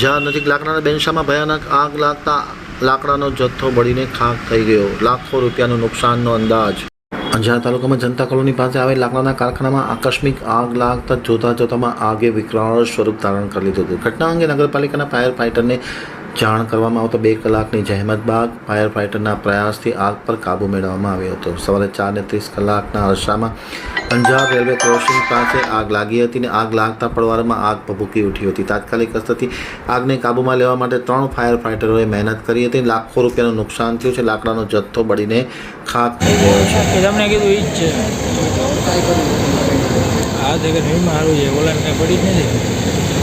જ્યાં નજીક લાકડાના બેનશામાં ભયાનક આગ લાગતા લાકડાનો જથ્થો બળીને ખાક થઈ ગયો. લાખો રૂપિયાનું નુકસાનનો અંદાજ. અંજાર તાલુકામાં જનતા કોલોની પાસે આવેલ લાકડાના કારખાનામાં આકસ્મિક આગ લાગતા જોતા જોતામાં આગે વિકરાળ સ્વરૂપ ધારણ કરી લીધું હતું. ઘટના અંગે નગરપાલિકાના ફાયર ફાઇટરને જાણ કરવામાં આવતા બે કલાકની જહેમત બાદ ફાયર ફાઇટરના પ્રયાસથી આગ પર કાબુ મેળવવામાં આવ્યો હતો. સવારે ચાર ને ત્રીસ કલાકના અરસામાં અંજાર રેલવે ક્રોસિંગ પાસે આગ લાગી હતી અને આગ લાગતા પડવારમાં આગ ભભૂકી ઉઠી હતી. તાત્કાલિક અસ્તરથી આગને કાબૂમાં લેવા માટે ત્રણ ફાયર ફાઇટરોએ મહેનત કરી હતી. લાખો રૂપિયાનું નુકસાન થયું છે. લાકડાનો જથ્થો બળીને ખાક થઈ ગયો છે. તમને કીધું એ જ છે. આ જગ્યા મારું છે. ઓલા કાંઈ પડી જ નથી.